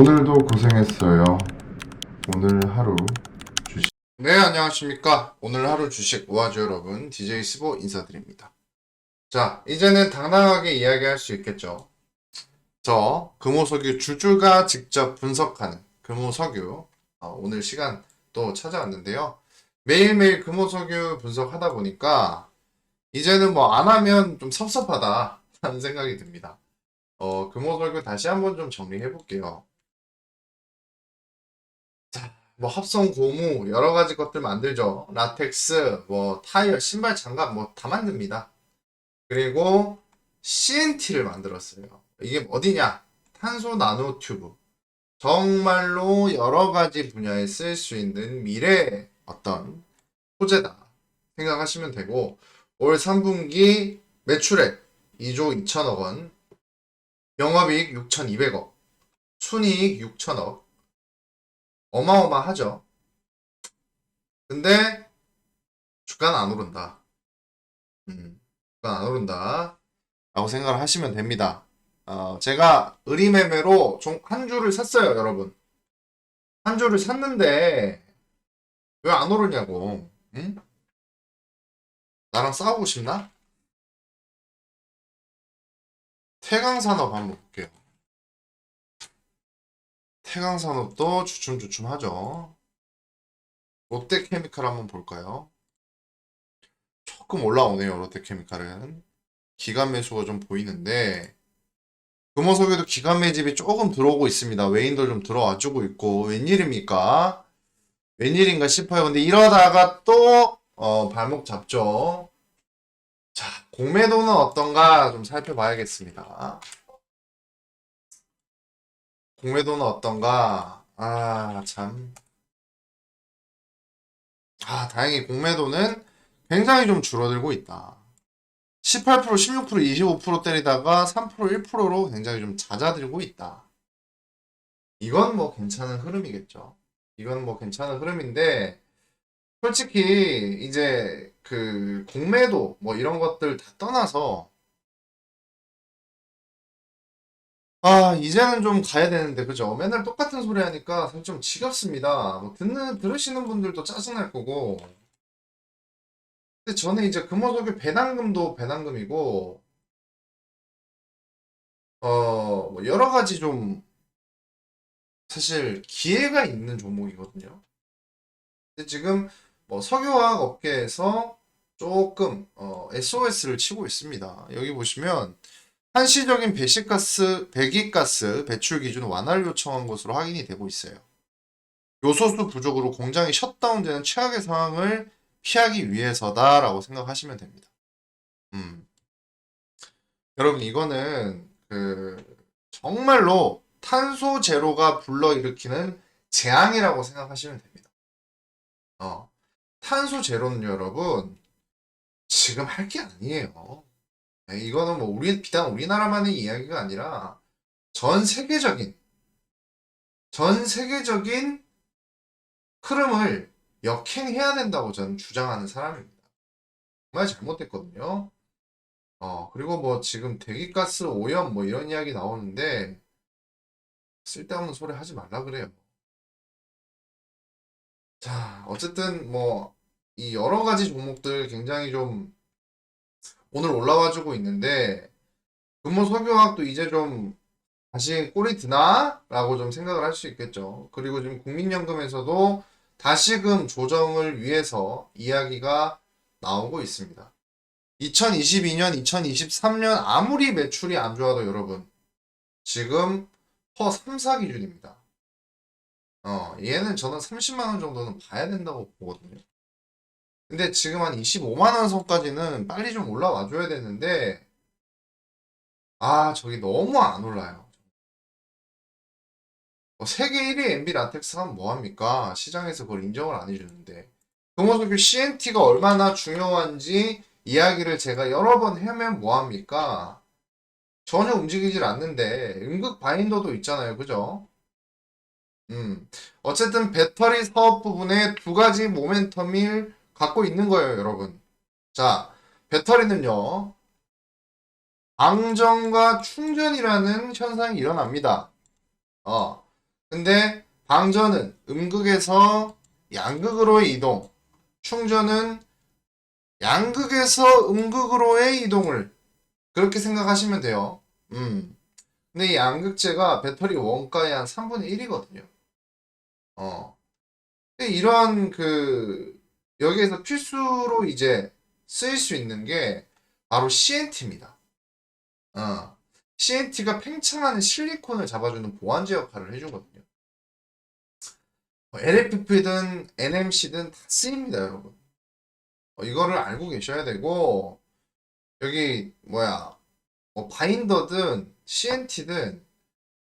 오늘도 고생했어요. 오늘 하루 주식. 네, 안녕하십니까. 오늘 하루 주식 우아주 여러분, DJ 스보 인사드립니다. 자, 이제는 당당하게 이야기할 수 있겠죠. 저, 금호석유 주주가 직접 분석하는 금호석유, 어, 오늘 시간 또 찾아왔는데요. 매일매일 금호석유 분석하다 보니까, 이제는 뭐 안 하면 좀 섭섭하다, 라는 생각이 듭니다. 어, 금호석유 다시 한번 좀 정리해 볼게요. 뭐 합성 고무 여러 가지 것들 만들죠. 라텍스, 뭐 타이어, 신발, 장갑 뭐 다 만듭니다. 그리고 CNT를 만들었어요. 이게 어디냐? 탄소 나노 튜브. 정말로 여러 가지 분야에 쓸 수 있는 미래 어떤 소재다 생각하시면 되고 올 3분기 매출액 2조 2천억 원, 영업이익 6,200억, 순이익 6천억, 어마어마하죠. 근데 주가는 안 오른다. 음, 주가는 안 오른다. 라고 생각을 하시면 됩니다. 어, 제가 의리매매로 종- 한 주를 샀어요, 여러분. 한 주를 샀는데 왜 안 오르냐고. 응? 나랑 싸우고 싶나? 태강산업 한번 볼게요. 태강산업도 주춤주춤하죠. 롯데케미칼 한번 볼까요? 조금 올라오네요. 롯데케미칼은 기간 매수가 좀 보이는데 금호석에도 기간 매집이 조금 들어오고 있습니다. 외인도 좀 들어와주고 있고 웬일입니까? 웬일인가 싶어요. 근데 이러다가 또 어, 발목 잡죠. 자, 공매도는 어떤가 좀 살펴봐야겠습니다. 공매도는 어떤가? 아, 참. 아, 다행히 공매도는 굉장히 좀 줄어들고 있다. 18%, 16%, 25% 때리다가 3%, 1%로 굉장히 좀 잦아들고 있다. 이건 뭐 괜찮은 흐름이겠죠. 이건 뭐 괜찮은 흐름인데, 솔직히 이제 그 공매도 뭐 이런 것들 다 떠나서 아, 이제는 좀 가야 되는데, 그죠? 맨날 똑같은 소리 하니까 사실 좀 지겹습니다. 뭐, 듣는, 들으시는 분들도 짜증날 거고. 근데 저는 이제 금호석의 배당금도 배당금이고, 어, 뭐 여러 가지 좀, 사실 기회가 있는 종목이거든요. 근데 지금 뭐 석유화학 업계에서 조금, 어, SOS를 치고 있습니다. 여기 보시면, 한시적인 배시가스, 배기가스 배출 기준 완화를 요청한 것으로 확인이 되고 있어요. 요소수 부족으로 공장이 셧다운되는 최악의 상황을 피하기 위해서다라고 생각하시면 됩니다. 음. 여러분 이거는 그 정말로 탄소 제로가 불러일으키는 재앙이라고 생각하시면 됩니다. 어. 탄소 제로는 여러분 지금 할 게 아니에요. 네, 이거는 뭐 우리 비단 우리나라만의 이야기가 아니라 전 세계적인 전 세계적인 흐름을 역행해야 된다고 저는 주장하는 사람입니다. 정말 잘못됐거든요. 어, 그리고 뭐 지금 대기가스 오염 뭐 이런 이야기 나오는데 쓸데없는 소리 하지 말라 그래요. 자, 어쨌든 뭐 이 여러 가지 종목들 굉장히 좀 오늘 올라와주고 있는데 금호 석유화학도 이제 좀 다시 꼴이 드나? 라고 좀 생각을 할 수 있겠죠. 그리고 지금 국민연금에서도 다시금 조정을 위해서 이야기가 나오고 있습니다. 2022년, 2023년 아무리 매출이 안 좋아도 여러분 지금 퍼 3, 4 기준입니다. 어, 얘는 저는 30만 원 정도는 봐야 된다고 보거든요. 근데 지금 한 25만 원 선까지는 빨리 좀 올라와 줘야 되는데 아 저기 너무 안 올라요. 어, 세계 1위 MB 라텍스가 뭐합니까? 시장에서 그걸 인정을 안 해주는데 금호석유 CNT가 얼마나 중요한지 이야기를 제가 여러 번 하면 뭐합니까? 전혀 움직이질 않는데 음극 바인더도 있잖아요. 그죠? 음 어쨌든 배터리 사업 부분에 두 가지 모멘텀을 갖고 있는 거예요, 여러분. 자, 배터리는요, 방전과 충전이라는 현상이 일어납니다. 어, 근데 방전은 음극에서 양극으로의 이동, 충전은 양극에서 음극으로의 이동을 그렇게 생각하시면 돼요. 음. 근데 이 양극재가 배터리 원가의 한 3분의 1이거든요. 어. 이러한 그 여기에서 필수로 이제 쓰일 수 있는 게 바로 CNT입니다. 어. CNT가 팽창하는 실리콘을 잡아주는 보완제 역할을 해주거든요. 뭐 LFP든 NMC든 다 쓰입니다, 여러분. 어, 이거를 알고 계셔야 되고, 여기, 뭐야, 뭐 바인더든 CNT든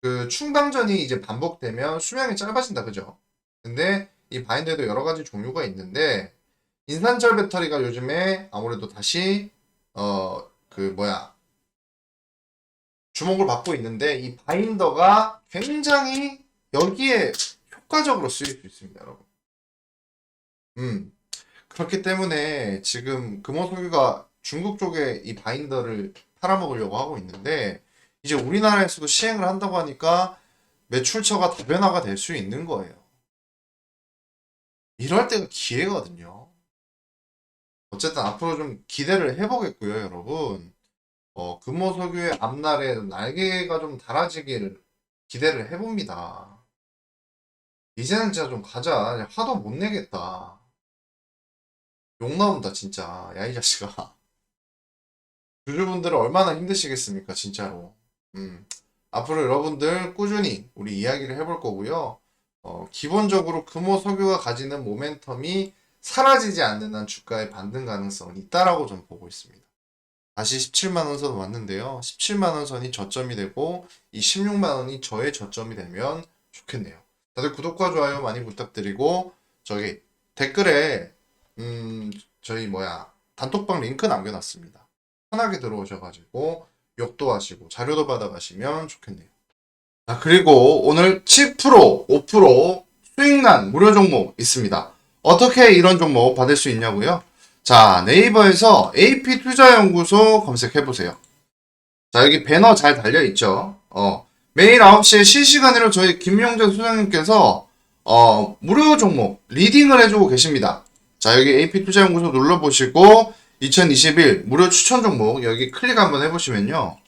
그 충당전이 이제 반복되면 수명이 짧아진다, 그죠? 근데 이 바인더에도 여러 가지 종류가 있는데, 인산철 배터리가 요즘에 아무래도 다시, 어, 그, 뭐야, 주목을 받고 있는데, 이 바인더가 굉장히 여기에 효과적으로 쓰일 수 있습니다, 여러분. 음. 그렇기 때문에 지금 금호석유가 중국 쪽에 이 바인더를 팔아먹으려고 하고 있는데, 이제 우리나라에서도 시행을 한다고 하니까 매출처가 다변화가 될 수 있는 거예요. 이럴 때가 기회거든요. 어쨌든 앞으로 좀 기대를 해보겠고요, 여러분. 어, 금호석유의 앞날에 날개가 좀 달아지기를 기대를 해봅니다. 이제는 진짜 좀 가자. 화도 못 내겠다. 욕 나온다, 진짜. 야, 이 자식아. 주주분들은 얼마나 힘드시겠습니까, 진짜로. 음. 앞으로 여러분들 꾸준히 우리 이야기를 해볼 거고요. 어, 기본적으로 금호 석유가 가지는 모멘텀이 사라지지 않는 한 주가의 반등 가능성은 있다라고 좀 보고 있습니다. 다시 17만원 선 왔는데요. 17만원 선이 저점이 되고 이 16만원이 저의 저점이 되면 좋겠네요. 다들 구독과 좋아요 많이 부탁드리고 저기 댓글에 음 저희 뭐야 단톡방 링크 남겨놨습니다. 편하게 들어오셔가지고 욕도 하시고 자료도 받아가시면 좋겠네요. 자 그리고 오늘 7% 5% 수익난 무료 종목 있습니다. 어떻게 이런 종목 받을 수 있냐고요? 자 네이버에서 AP 투자연구소 검색해보세요. 자 여기 배너 잘 달려있죠? 어 매일 9시에 실시간으로 저희 김용재 소장님께서 어, 무료 종목 리딩을 해주고 계십니다. 자 여기 AP투자연구소 눌러보시고 2021 무료 추천 종목 여기 클릭 한번 해보시면요.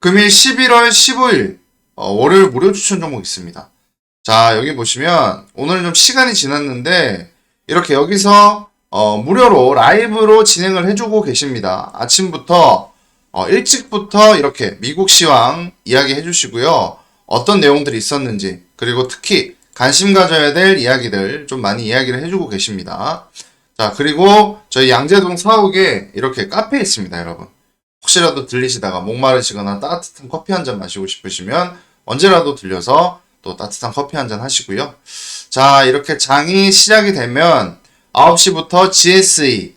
금일 11월 15일 어, 월요일 무료 추천 종목 있습니다. 자 여기 보시면 오늘 좀 시간이 지났는데 이렇게 여기서 어, 무료로 라이브로 진행을 해주고 계십니다. 아침부터 어, 일찍부터 이렇게 미국 시황 이야기 해주시고요. 어떤 내용들이 있었는지, 그리고 특히 관심 가져야 될 이야기들 좀 많이 이야기를 해주고 계십니다. 자, 그리고 저희 양재동 사옥에 이렇게 카페 있습니다, 여러분. 혹시라도 들리시다가 목마르시거나 따뜻한 커피 한 잔 마시고 싶으시면 언제라도 들려서 또 따뜻한 커피 한 잔 하시고요. 자, 이렇게 장이 시작이 되면 9시부터 GSE,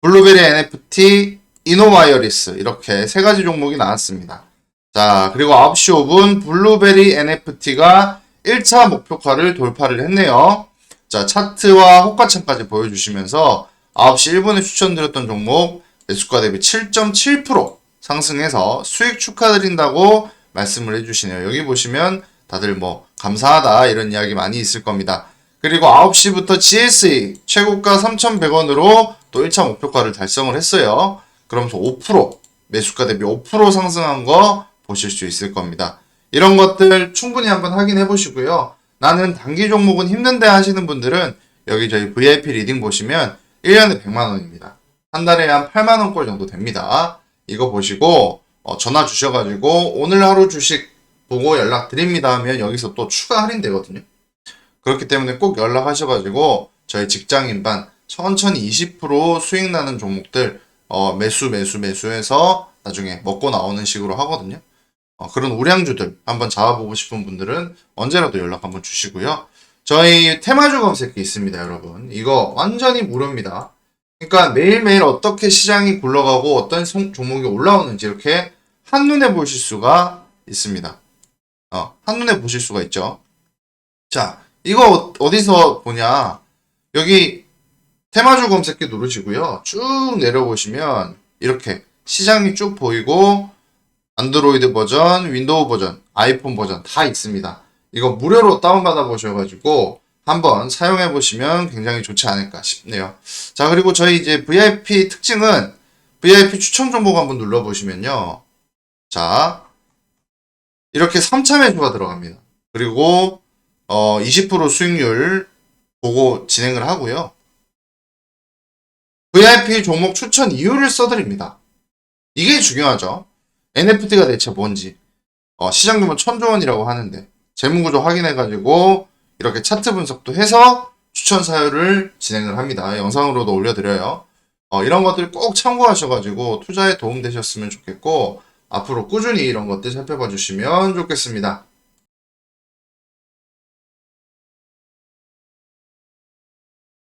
블루베리 NFT, 이노와이어리스 이렇게 세 가지 종목이 나왔습니다. 자, 그리고 9시 5분 블루베리 NFT가 1차 목표가를 돌파를 했네요. 자, 차트와 호가창까지 보여주시면서 9시 1분에 추천드렸던 종목 매수가 대비 7.7% 상승해서 수익 축하드린다고 말씀을 해주시네요. 여기 보시면 다들 뭐 감사하다 이런 이야기 많이 있을 겁니다. 그리고 9시부터 GSE 최고가 3,100원으로 또 1차 목표가를 달성을 했어요. 그러면서 5% 매수가 대비 5% 상승한 거 보실 수 있을 겁니다. 이런 것들 충분히 한번 확인해 보시고요. 나는 단기 종목은 힘든데 하시는 분들은 여기 저희 VIP 리딩 보시면 1년에 100만 원입니다. 한 달에 한 8만 원꼴 정도 됩니다. 이거 보시고 어, 전화 주셔가지고 오늘 하루 주식 보고 연락 드립니다 하면 여기서 또 추가 할인 되거든요. 그렇기 때문에 꼭 연락하셔가지고 저희 직장인반 천천히 20% 수익 나는 종목들 어, 매수 매수 매수해서 나중에 먹고 나오는 식으로 하거든요. 어, 그런 우량주들 한번 잡아보고 싶은 분들은 언제라도 연락 한번 주시고요. 저희 테마주 검색기 있습니다, 여러분. 이거 완전히 무료입니다. 그러니까 매일매일 어떻게 시장이 굴러가고 어떤 송- 종목이 올라오는지 이렇게 한눈에 보실 수가 있습니다. 어, 한눈에 보실 수가 있죠. 자, 이거 어- 어디서 보냐? 여기 테마주 검색기 누르시고요. 쭉 내려보시면 이렇게 시장이 쭉 보이고 안드로이드 버전, 윈도우 버전, 아이폰 버전 다 있습니다. 이거 무료로 다운받아 보셔가지고 한번 사용해 보시면 굉장히 좋지 않을까 싶네요. 자, 그리고 저희 이제 VIP 특징은 VIP 추천 정보가 한번 눌러보시면요. 자, 이렇게 3차 매수가 들어갑니다. 그리고 어, 20% 수익률 보고 진행을 하고요. VIP 종목 추천 이유를 써드립니다. 이게 중요하죠. NFT가 대체 뭔지. 어, 시장 규모 천조 원이라고 하는데 재무구조 확인해가지고 이렇게 차트 분석도 해서 추천 사유를 진행을 합니다. 영상으로도 올려드려요. 어, 이런 것들 꼭 참고하셔가지고 투자에 도움 되셨으면 좋겠고 앞으로 꾸준히 이런 것들 살펴봐 주시면 좋겠습니다.